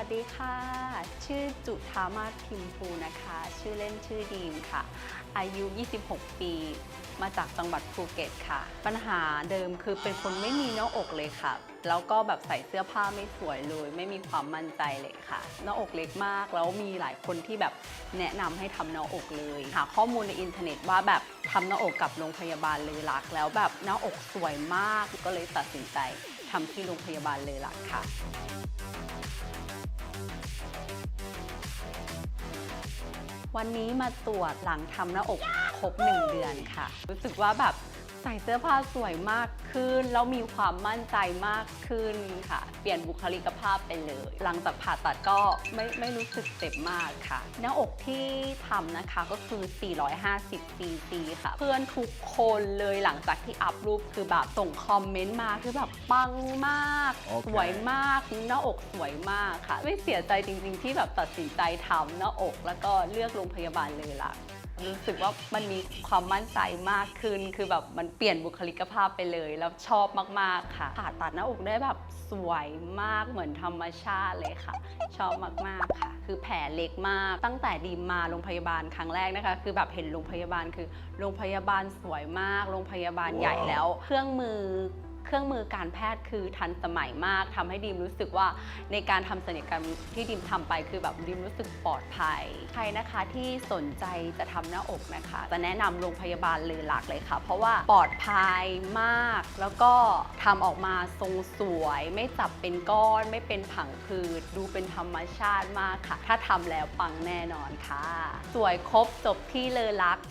ัสดีค่ะ ชื่อจุธามาศพิมพูนะคะ ชื่อเล่นชื่อดีมค่ะ อายุ 26 ปี มาจากจังหวัดภูเก็ตค่ะ ปัญหาเดิมคือเป็นคนไม่มีหน้าอกเลยค่ะ แล้วก็แบบใส่เสื้อผ้าไม่สวยเลย ไม่มีความมั่นใจเลยค่ะ หน้าอกเล็กมาก แล้วมีหลายคนที่แบบแนะนำให้ทำหน้าอกเลย หาข้อมูลในอินเทอร์เน็ตว่าแบบทำหน้าอกกับโรงพยาบาลเลยลัก แล้วแบบหน้าอกสวยมาก ก็เลยตัดสินใจทำที่โรงพยาบาลเลยลักค่ะ วันนี้มาตรวจหลังทำหน้าอกครบ 1 เดือนค่ะ รู้สึกว่าแบบ ใส่เสื้อผ้าสวยมากขึ้น แล้วมีความมั่นใจมากขึ้นค่ะ เปลี่ยนบุคลิกภาพไปเลย หลังจากผ่าตัดก็ไม่ไม่รู้สึกเจ็บมากค่ะ หน้าอกที่ทำนะคะก็คือ 450 cc ค่ะ เพื่อนทุกคนเลยหลังจากที่อัพรูปคือแบบส่งคอมเมนต์มาคือแบบปังมาก โอเค สวยมาก หน้าอกสวยมากค่ะ ไม่เสียใจจริงๆ ที่แบบตัดสินใจทำหน้าอก แล้วก็เลือกโรงพยาบาลเลยล่ะ รู้สึกว่ามันมีความมั่นใจมากขึ้น คือแบบมันเปลี่ยนบุคลิกภาพไปเลย แล้วชอบมากๆค่ะผ่าตัดหน้าอกได้แบบสวยมากเหมือนธรรมชาติเลยค่ะ ชอบมากๆค่ะ คือแผลเล็กมากตั้งแต่ดีมาโรงพยาบาลครั้งแรกนะคะ คือแบบเห็นโรงพยาบาลคือโรงพยาบาลสวยมากโรงพยาบาลใหญ่แล้ว เครื่องมือ เครื่องมือการแพทย์คือทันสมัยมากทำให้ดีมรู้สึกว่าในการทำศัลยกรรมที่ดีมทำไปคือแบบดีมรู้สึกปลอดภัย ใครนะคะที่สนใจจะทำหน้าอกนะคะ จะแนะนำโรงพยาบาลลือหลักเลยค่ะ เพราะว่าปลอดภัยมาก แล้วก็ทำออกมาทรงสวย ไม่จับเป็นก้อน ไม่เป็นผังผืดดูเป็นธรรมชาติมากค่ะ ถ้าทำแล้วปังแน่นอนค่ะ สวยครบจบที่เลอลักษณ์